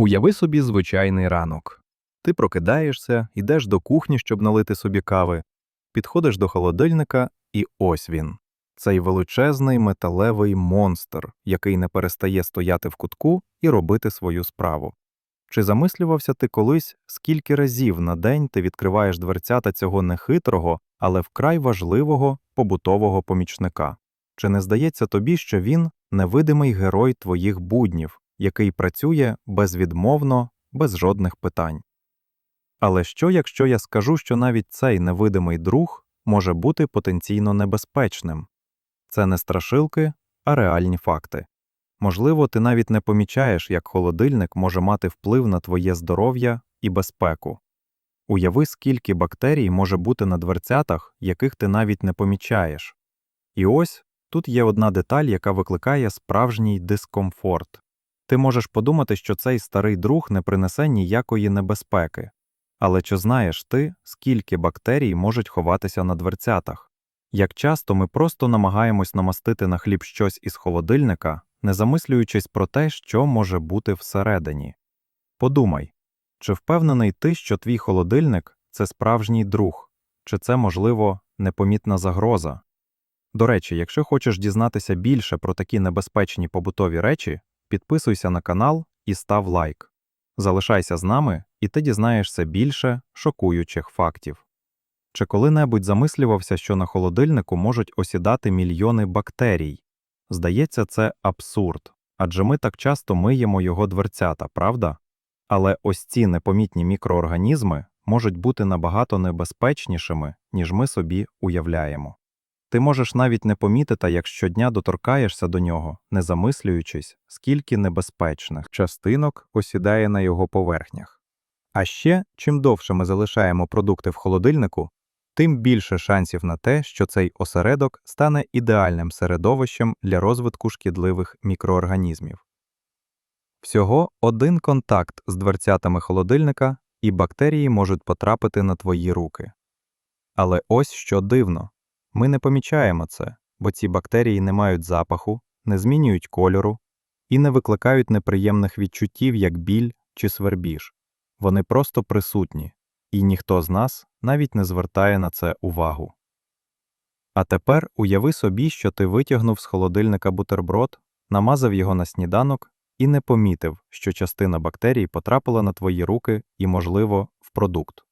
Уяви собі звичайний ранок. Ти прокидаєшся, йдеш до кухні, щоб налити собі кави, підходиш до холодильника, і ось він. Цей величезний металевий монстр, який не перестає стояти в кутку і робити свою справу. Чи замислювався ти колись, скільки разів на день ти відкриваєш дверцята цього нехитрого, але вкрай важливого побутового помічника? Чи не здається тобі, що він невидимий герой твоїх буднів, який працює безвідмовно, без жодних питань? Але що, якщо я скажу, що навіть цей невидимий друг може бути потенційно небезпечним? Це не страшилки, а реальні факти. Можливо, ти навіть не помічаєш, як холодильник може мати вплив на твоє здоров'я і безпеку. Уяви, скільки бактерій може бути на дверцятах, яких ти навіть не помічаєш. І ось тут є одна деталь, яка викликає справжній дискомфорт. Ти можеш подумати, що цей старий друг не принесе ніякої небезпеки. Але чи знаєш ти, скільки бактерій можуть ховатися на дверцятах? Як часто ми просто намагаємось намастити на хліб щось із холодильника, не замислюючись про те, що може бути всередині. Подумай, чи впевнений ти, що твій холодильник це справжній друг, чи це, можливо, непомітна загроза? До речі, якщо хочеш дізнатися більше про такі небезпечні побутові речі, підписуйся на канал і став лайк. Залишайся з нами, і ти дізнаєшся більше шокуючих фактів. Чи коли-небудь замислювався, що на холодильнику можуть осідати мільйони бактерій? Здається, це абсурд, адже ми так часто миємо його дверцята, правда? Але ось ці непомітні мікроорганізми можуть бути набагато небезпечнішими, ніж ми собі уявляємо. Ти можеш навіть не помітити, як щодня доторкаєшся до нього, не замислюючись, скільки небезпечних частинок осідає на його поверхнях. А ще, чим довше ми залишаємо продукти в холодильнику, тим більше шансів на те, що цей осередок стане ідеальним середовищем для розвитку шкідливих мікроорганізмів. Всього один контакт з дверцятами холодильника, і бактерії можуть потрапити на твої руки. Але ось що дивно ми не помічаємо це, бо ці бактерії не мають запаху, не змінюють кольору і не викликають неприємних відчуттів, як біль чи свербіж. Вони просто присутні, і ніхто з нас навіть не звертає на це увагу. А тепер уяви собі, що ти витягнув з холодильника бутерброд, намазав його на сніданок і не помітив, що частина бактерій потрапила на твої руки і, можливо, в продукт.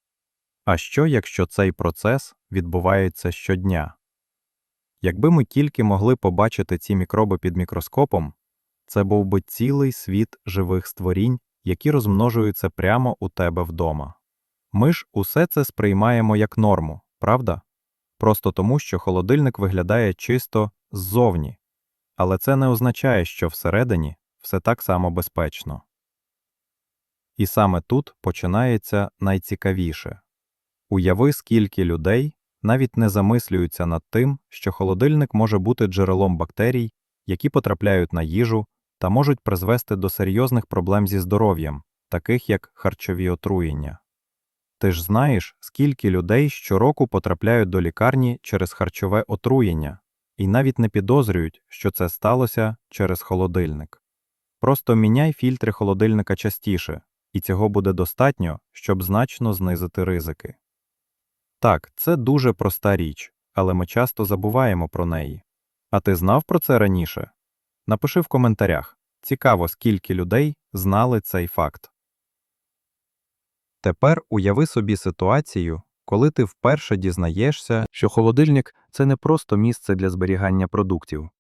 А що, якщо цей процес відбувається щодня? Якби ми тільки могли побачити ці мікроби під мікроскопом, це був би цілий світ живих створінь, які розмножуються прямо у тебе вдома. Ми ж усе це сприймаємо як норму, правда? Просто тому, що холодильник виглядає чисто ззовні, але це не означає, що всередині все так само безпечно. І саме тут починається найцікавіше уяви, скільки людей навіть не замислюються над тим, що холодильник може бути джерелом бактерій, які потрапляють на їжу та можуть призвести до серйозних проблем зі здоров'ям, таких як харчові отруєння. Ти ж знаєш, скільки людей щороку потрапляють до лікарні через харчове отруєння і навіть не підозрюють, що це сталося через холодильник. Просто міняй фільтри холодильника частіше, і цього буде достатньо, щоб значно знизити ризики. Так, це дуже проста річ, але ми часто забуваємо про неї. А ти знав про це раніше? Напиши в коментарях цікаво, скільки людей знали цей факт. Тепер уяви собі ситуацію, коли ти вперше дізнаєшся, що холодильник це не просто місце для зберігання продуктів,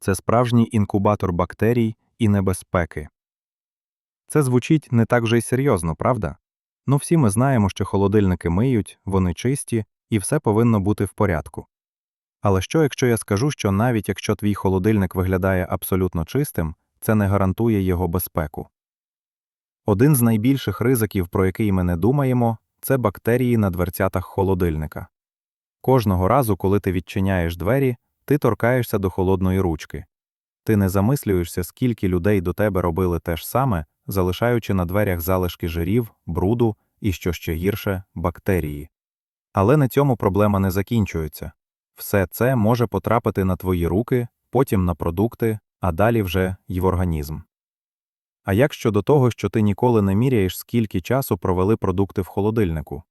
це справжній інкубатор бактерій і небезпеки. Це звучить не так вже й серйозно, правда? Ну всі ми знаємо, що холодильники миють, вони чисті, і все повинно бути в порядку. Але що, якщо я скажу, що навіть якщо твій холодильник виглядає абсолютно чистим, це не гарантує його безпеку? Один з найбільших ризиків, про який ми не думаємо, це бактерії на дверцятах холодильника. Кожного разу, коли ти відчиняєш двері, ти торкаєшся до холодної ручки. Ти не замислюєшся, скільки людей до тебе робили те ж саме, залишаючи на дверях залишки жирів, бруду і, що ще гірше, бактерії. Але на цьому проблема не закінчується. Все це може потрапити на твої руки, потім на продукти, а далі вже й в організм. А як щодо того, що ти ніколи не міряєш, скільки часу провели продукти в холодильнику?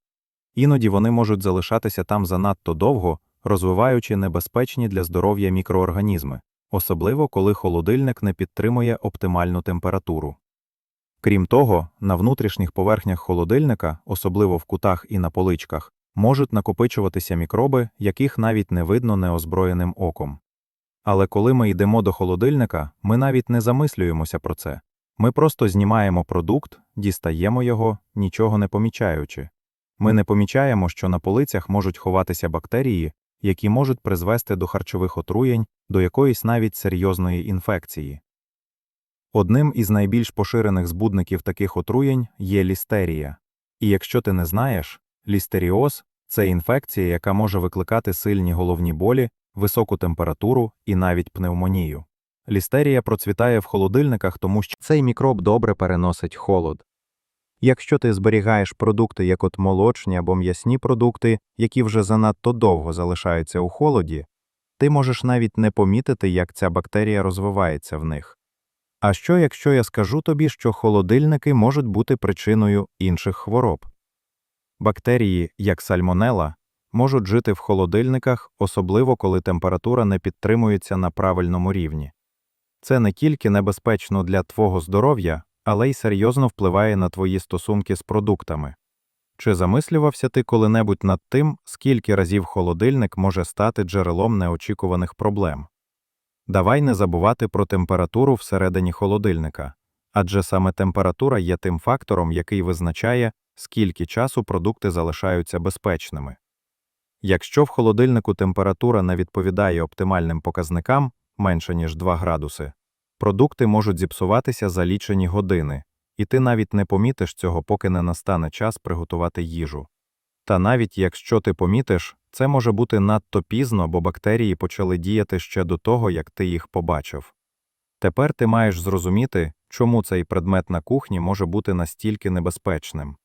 Іноді вони можуть залишатися там занадто довго, розвиваючи небезпечні для здоров'я мікроорганізми, особливо коли холодильник не підтримує оптимальну температуру. Крім того, на внутрішніх поверхнях холодильника, особливо в кутах і на поличках, можуть накопичуватися мікроби, яких навіть не видно неозброєним оком. Але коли ми йдемо до холодильника, ми навіть не замислюємося про це. Ми просто знімаємо продукт, дістаємо його, нічого не помічаючи. Ми не помічаємо, що на полицях можуть ховатися бактерії, які можуть призвести до харчових отруєнь, до якоїсь навіть серйозної інфекції. Одним із найбільш поширених збудників таких отруєнь є лістерія. І якщо ти не знаєш, лістеріоз це інфекція, яка може викликати сильні головні болі, високу температуру і навіть пневмонію. Лістерія процвітає в холодильниках, тому що цей мікроб добре переносить холод. Якщо ти зберігаєш продукти, як от молочні або м'ясні продукти, які вже занадто довго залишаються у холоді, ти можеш навіть не помітити, як ця бактерія розвивається в них. А що, якщо я скажу тобі, що холодильники можуть бути причиною інших хвороб? Бактерії, як сальмонела, можуть жити в холодильниках, особливо коли температура не підтримується на правильному рівні. Це не тільки небезпечно для твого здоров'я, але й серйозно впливає на твої стосунки з продуктами. Чи замислювався ти коли-небудь над тим, скільки разів холодильник може стати джерелом неочікуваних проблем? Давай не забувати про температуру всередині холодильника, адже саме температура є тим фактором, який визначає, скільки часу продукти залишаються безпечними. Якщо в холодильнику температура не відповідає оптимальним показникам менше ніж 2 градуси, продукти можуть зіпсуватися за лічені години, і ти навіть не помітиш цього, поки не настане час приготувати їжу. Та навіть якщо ти помітиш, це може бути надто пізно, бо бактерії почали діяти ще до того, як ти їх побачив. Тепер ти маєш зрозуміти, чому цей предмет на кухні може бути настільки небезпечним.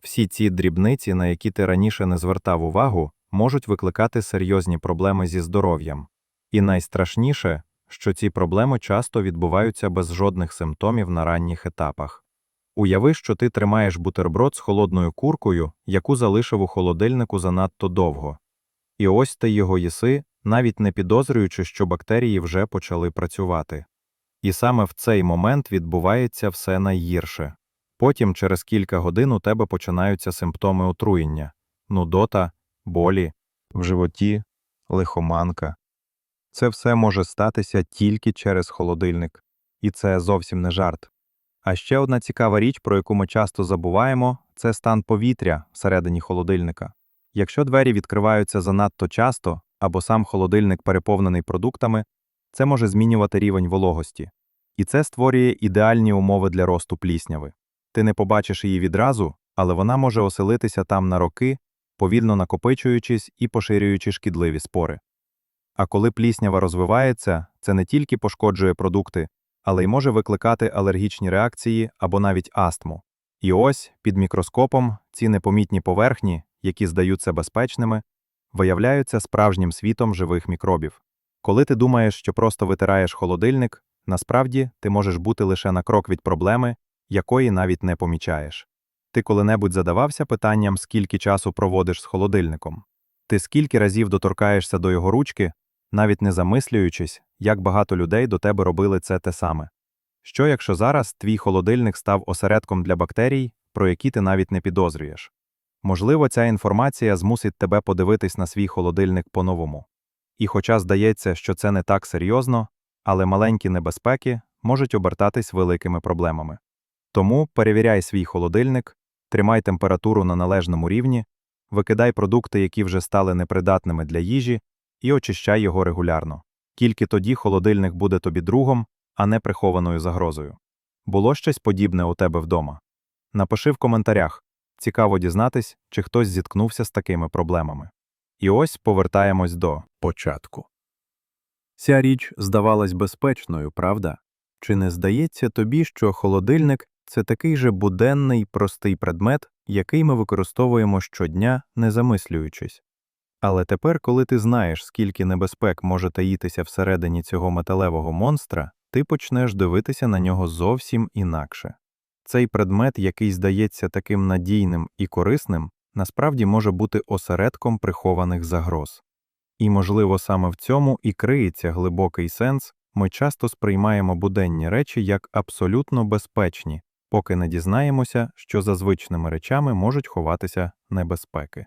Всі ці дрібниці, на які ти раніше не звертав увагу, можуть викликати серйозні проблеми зі здоров'ям. І найстрашніше, що ці проблеми часто відбуваються без жодних симптомів на ранніх етапах. Уяви, що ти тримаєш бутерброд з холодною куркою, яку залишив у холодильнику занадто довго. І ось ти його їси, навіть не підозрюючи, що бактерії вже почали працювати. І саме в цей момент відбувається все найгірше. Потім, через кілька годин, у тебе починаються симптоми отруєння нудота, болі, в животі, лихоманка. Це все може статися тільки через холодильник, і це зовсім не жарт. А ще одна цікава річ, про яку ми часто забуваємо, це стан повітря всередині холодильника. Якщо двері відкриваються занадто часто або сам холодильник переповнений продуктами, це може змінювати рівень вологості. І це створює ідеальні умови для росту плісняви. Ти не побачиш її відразу, але вона може оселитися там на роки, повільно накопичуючись і поширюючи шкідливі спори. А коли пліснява розвивається, це не тільки пошкоджує продукти, але й може викликати алергічні реакції або навіть астму. І ось під мікроскопом ці непомітні поверхні, які здаються безпечними, виявляються справжнім світом живих мікробів. Коли ти думаєш, що просто витираєш холодильник, насправді ти можеш бути лише на крок від проблеми, якої навіть не помічаєш. Ти коли-небудь задавався питанням, скільки часу проводиш з холодильником? Ти скільки разів доторкаєшся до його ручки, навіть не замислюючись, як багато людей до тебе робили це те саме. Що якщо зараз твій холодильник став осередком для бактерій, про які ти навіть не підозрюєш? Можливо, ця інформація змусить тебе подивитись на свій холодильник по-новому. І хоча здається, що це не так серйозно, але маленькі небезпеки можуть обертатись великими проблемами. Тому перевіряй свій холодильник, тримай температуру на належному рівні, викидай продукти, які вже стали непридатними для їжі, і очищай його регулярно. Тільки тоді холодильник буде тобі другом, а не прихованою загрозою. Було щось подібне у тебе вдома? Напиши в коментарях. Цікаво дізнатись, чи хтось зіткнувся з такими проблемами. І ось повертаємось до початку. Ця річ здавалась безпечною, правда? Чи не здається тобі, що холодильник це такий же буденний простий предмет, який ми використовуємо щодня, не замислюючись? Але тепер, коли ти знаєш, скільки небезпек може таїтися всередині цього металевого монстра, ти почнеш дивитися на нього зовсім інакше. Цей предмет, який здається таким надійним і корисним, насправді може бути осередком прихованих загроз. І, можливо, саме в цьому і криється глибокий сенс, ми часто сприймаємо буденні речі як абсолютно безпечні, поки не дізнаємося, що за звичними речами можуть ховатися небезпеки.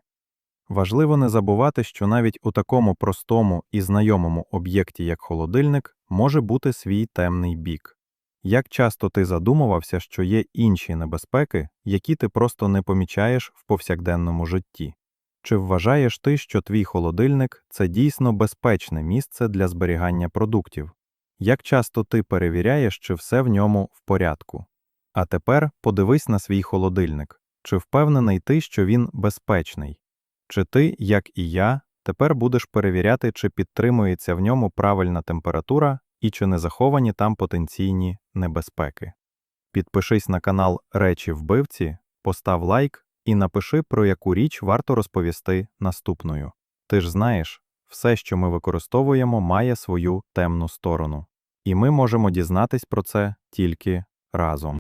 Важливо не забувати, що навіть у такому простому і знайомому об'єкті, як холодильник, може бути свій темний бік. Як часто ти задумувався, що є інші небезпеки, які ти просто не помічаєш в повсякденному житті? Чи вважаєш ти, що твій холодильник це дійсно безпечне місце для зберігання продуктів? Як часто ти перевіряєш, чи все в ньому в порядку? А тепер подивись на свій холодильник. Чи впевнений ти, що він безпечний? Чи ти, як і я, тепер будеш перевіряти, чи підтримується в ньому правильна температура і чи не заховані там потенційні небезпеки? Підпишись на канал Речі вбивці, постав лайк і напиши, про яку річ варто розповісти наступною. Ти ж знаєш, все, що ми використовуємо, має свою темну сторону. І ми можемо дізнатись про це тільки разом.